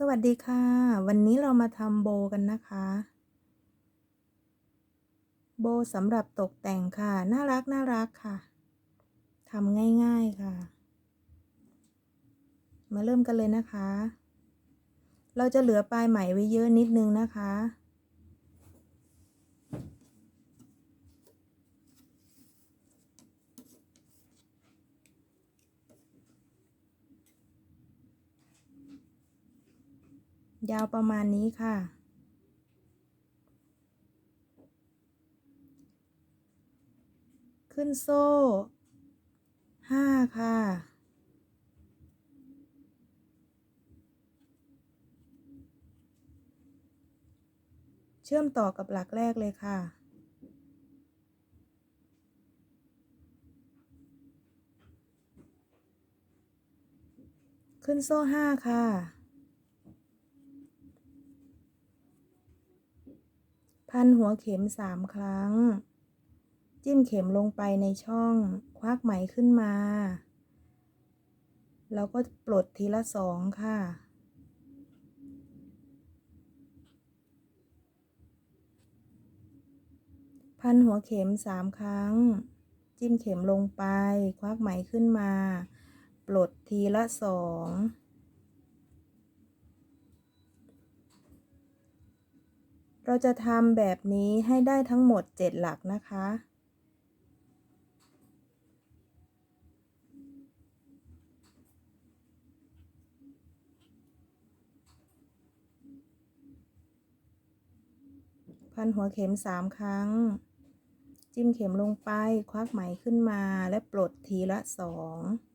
สวัสดีค่ะ วันนี้เรามาทำโบกันนะคะ โบสำหรับตกแต่งค่ะ น่ารักน่ารักค่ะทำง่ายๆค่ะ มาเริ่มกันเลยนะคะ เราจะเหลือปลายไหมไว้เยอะนิดนึงนะคะ ยาวประมาณนี้ค่ะ ขึ้นโซ่ห้าค่ะ เชื่อมต่อกับหลักแรกเลยค่ะขึ้นโซ่ห้าค่ะ พันหัวเข็มสามครั้ง จิ้มเข็มลงไปในช่อง ควักไหมขึ้นมา แล้วก็ปลดทีละสองค่ะ พันหัวเข็มสามครั้ง จิ้มเข็มลงไป ควักไหมขึ้นมา ปลดทีละสอง เราจะทำแบบนี้ให้ได้ทั้งหมด 7 หลักนะคะ พันหัวเข็ม 3 ครั้ง จิ้มเข็มลงไป ควักไหมขึ้นมาและปลดทีละ 2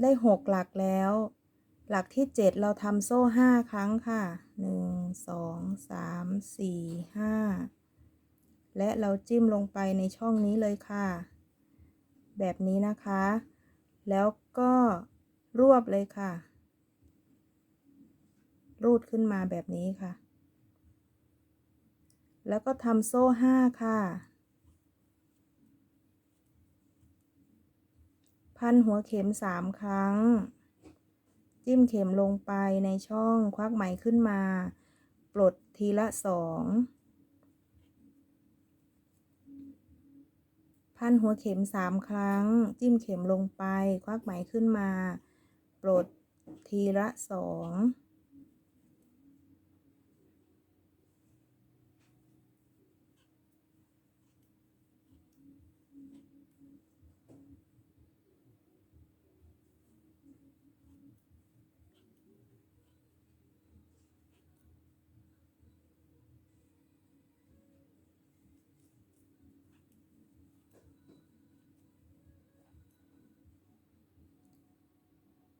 ได้หกหลักแล้ว หลักที่เจ็ดเราทำโซ่ห้าครั้งค่ะหนึ่งสองสามสี่ห้าและเราจิ้มลงไปในช่องนี้เลยค่ะ แบบนี้นะคะ แล้วก็รวบเลยค่ะ รูดขึ้นมาแบบนี้ค่ะ แล้วก็ทำโซ่ห้าค่ะ พันหัวเข็มสามครั้ง จิ้มเข็มลงไปในช่องควักไหมขึ้นมา ปลดทีละสองพันหัวเข็มสามครั้ง จิ้มเข็มลงไป ควักไหมขึ้นมา ปลดทีละสอง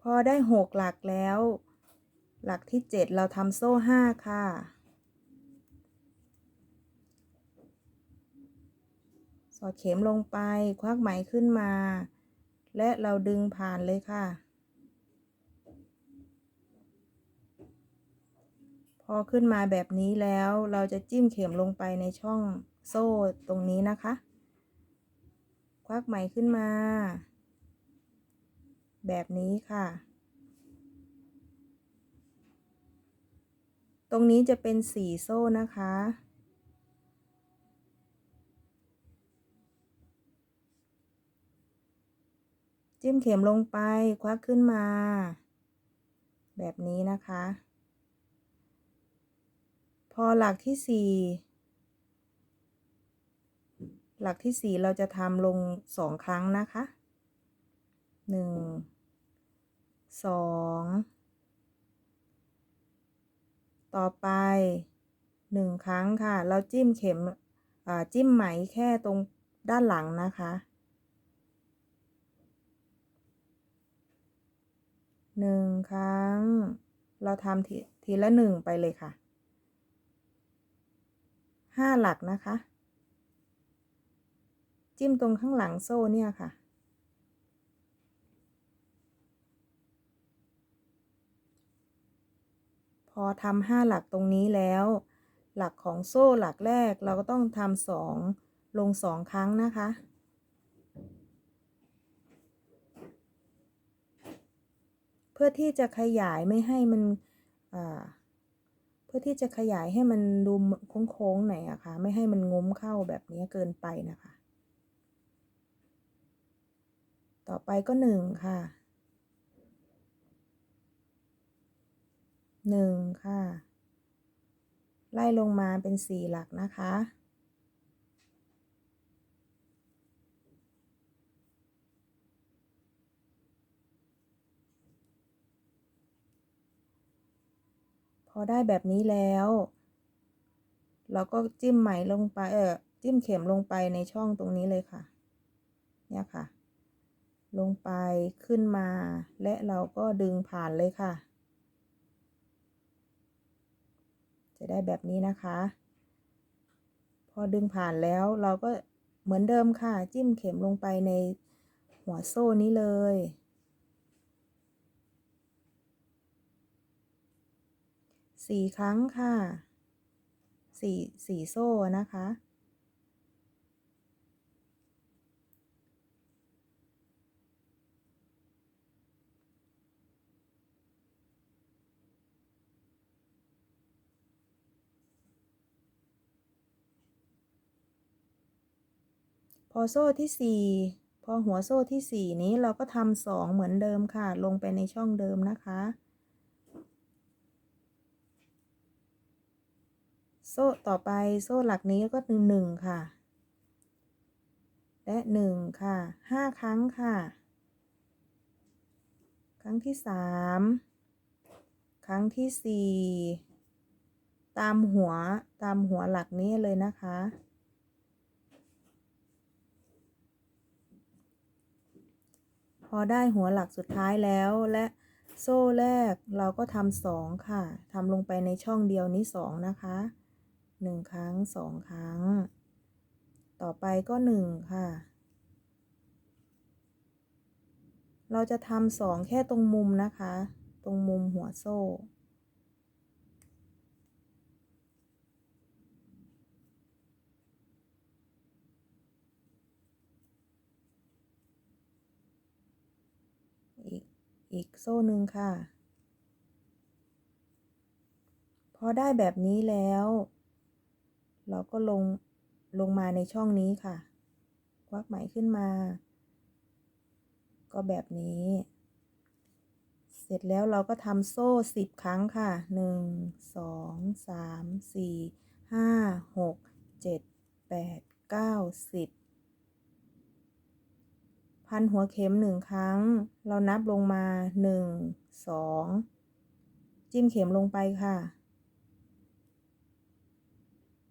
พอได้หกหลักแล้ว หลักที่เจ็ดเราทำโซ่ห้าค่ะ สอดเข็มลงไปควักไหมขึ้นมา และเราดึงผ่านเลยค่ะ พอขึ้นมาแบบนี้แล้วเราจะจิ้มเข็มลงไปในช่องโซ่ตรงนี้นะคะ ควักไหมขึ้นมา แบบนี้ค่ะ ตรงนี้จะเป็นสีโซ่นะคะ จิ้มเข็มลงไปควักขึ้นมา แบบนี้นะคะ พอหลักที่สี่หลักที่สี่เราจะทำลงสองครั้งนะคะหนึ่ง สองต่อไปหนึ่งครั้งค่ะ เราจิ้มเข็มจิ้มไหมแค่ตรงด้านหลังนะคะหนึ่งครั้ง เราทำทีทีละหนึ่งไปเลยค่ะห้าหลักนะคะ จิ้มตรงข้างหลังโซ่เนี่ยค่ะ พอทำห้าหลักตรงนี้แล้ว หลักของโซ่หลักแรกเราก็ต้องทำสองลงสองครั้งนะคะ เพื่อที่จะขยายไม่ให้มันเพื่อที่จะขยายให้มันดูโค้งๆหน่อยอะคะ่ะไม่ให้มันงุ้มเข้าแบบนี้เกินไปนะคะ ต่อไปก็หนึ่งค่ะ หนึ่งค่ะ ไล่ลงมาเป็นสี่หลักนะคะ พอได้แบบนี้แล้ว เราก็จิ้มไหมลงไปเออจิ้มเข็มลงไปในช่องตรงนี้เลยค่ะ เนี่ยค่ะ ลงไปขึ้นมาและเราก็ดึงผ่านเลยค่ะ จะได้แบบนี้นะคะ พอดึงผ่านแล้วเราก็เหมือนเดิมค่ะ จิ้มเข็มลงไปในหัวโซ่นี้เลย สี่ครั้งค่ะ สี่สี่โซ่นะคะ พอโซ่ที่สี่พอหัวโซ่ที่สี่นี้เราก็ทำสองเหมือนเดิมค่ะ ลงไปในช่องเดิมนะคะ โซ่ต่อไปโซ่หลักนี้ก็หนึ่งหนึ่งค่ะ และหนึ่งค่ะห้าครั้งค่ะ ครั้งที่สามครั้งที่สี่ตามหัวตามหัวหลักนี้เลยนะคะ อได้หัวหลักสุดท้ายแล้วและโซ่แรกเราก็ทำสองค่ะทำลงไปในช่องเดียวนี้สองนะคะหนึ่งครั้งสองครั้ง ต่อไปก็หนึ่งค่ะ เราจะทำสองแค่ตรงมุมนะคะ ตรงมุมหัวโซ่ อีกโซ่หนึ่งค่ะ พอได้แบบนี้แล้ว เราก็ลงลงมาในช่องนี้ค่ะ ควักไหมขึ้นมา ก็แบบนี้ เสร็จแล้วเราก็ทำโซ่สิบครั้งค่ะหนึ่งสองสามสี่ห้าหกเจ็ดแปดเก้าสิบ พันหัวเข็มหนึ่งครั้ง เรานับลงมาหนึ่งสองจิ้มเข็มลงไปค่ะ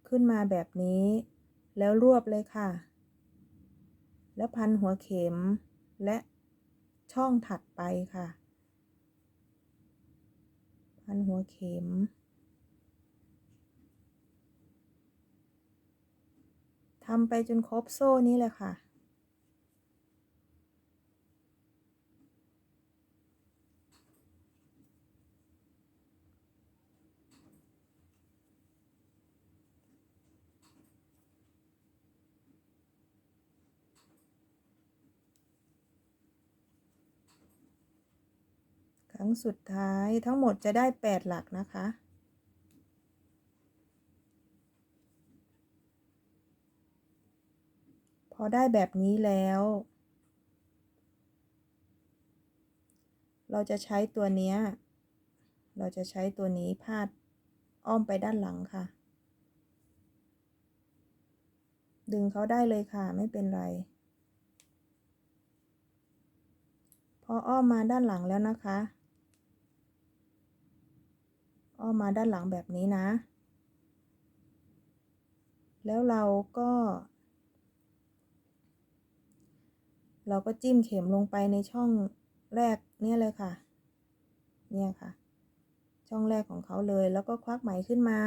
ขึ้นมาแบบนี้ แล้วรวบเลยค่ะ แล้วพันหัวเข็มและช่องถัดไปค่ะ พันหัวเข็ม ทำไปจนครบโซ่นี้เลยค่ะ ค รั้งสุดท้ายทั้งหมดจะได้แปดหลักนะคะ พอได้แบบนี้แล้ว เราจะใช้ตัวเนี้ย เราจะใช้ตัวนี้พาดอ้อมไปด้านหลังค่ะ ดึงเขาได้เลยค่ะไม่เป็นไรพออ้อมมาด้านหลังแล้วนะคะ อ้อมมาด้านหลังแบบนี้นะ แล้วเราก็ เราก็จิ้มเข็มลงไปในช่องแรกเนี่ยเลยค่ะ เนี่ยค่ะ ช่องแรกของเขาเลยแล้วก็ควักไหมขึ้นมา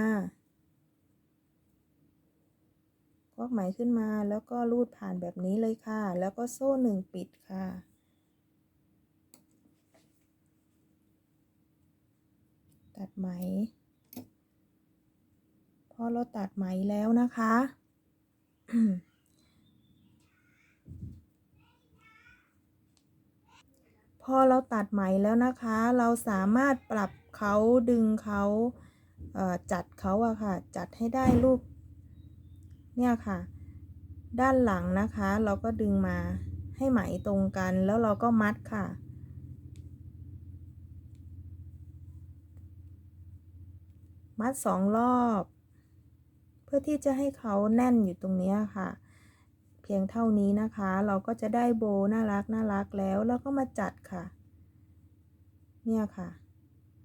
ควักไหมขึ้นมาแล้วก็ลูดผ่านแบบนี้เลยค่ะ แล้วก็โซ่หนึ่งปิดค่ะ ตัดไหม พอเราตัดไหมแล้วนะคะ พอเราตัดไหมแล้วนะคะ เราสามารถปรับเขาดึงเขาเจัดเขาอะค่ะ จัดให้ได้รูป เนี่ยค่ะ ด้านหลังนะคะ เราก็ดึงมาให้ไหมตรงกันแล้วเราก็มัดค่ะ มัดสองรอบ เพื่อที่จะให้เขาแน่นอยู่ตรงนี้ค่ะ เพียงเท่านี้นะคะ เราก็จะได้โบน่ารักน่ารักแล้วแล้วก็มาจัดค่ะ เนี่ยค่ะ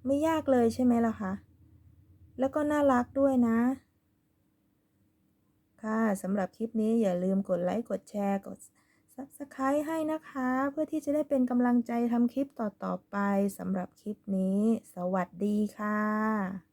ไม่ยากเลยใช่ไหมล่ะคะแล้วก็น่ารักด้วยนะ ค่ะสำหรับคลิปนี้อย่าลืมกดไลค์กดแชร์กด Subscribe ให้นะคะ เพื่อที่จะได้เป็นกำลังใจทำคลิปต่อๆไปสำหรับคลิปนี้ สวัสดีค่ะ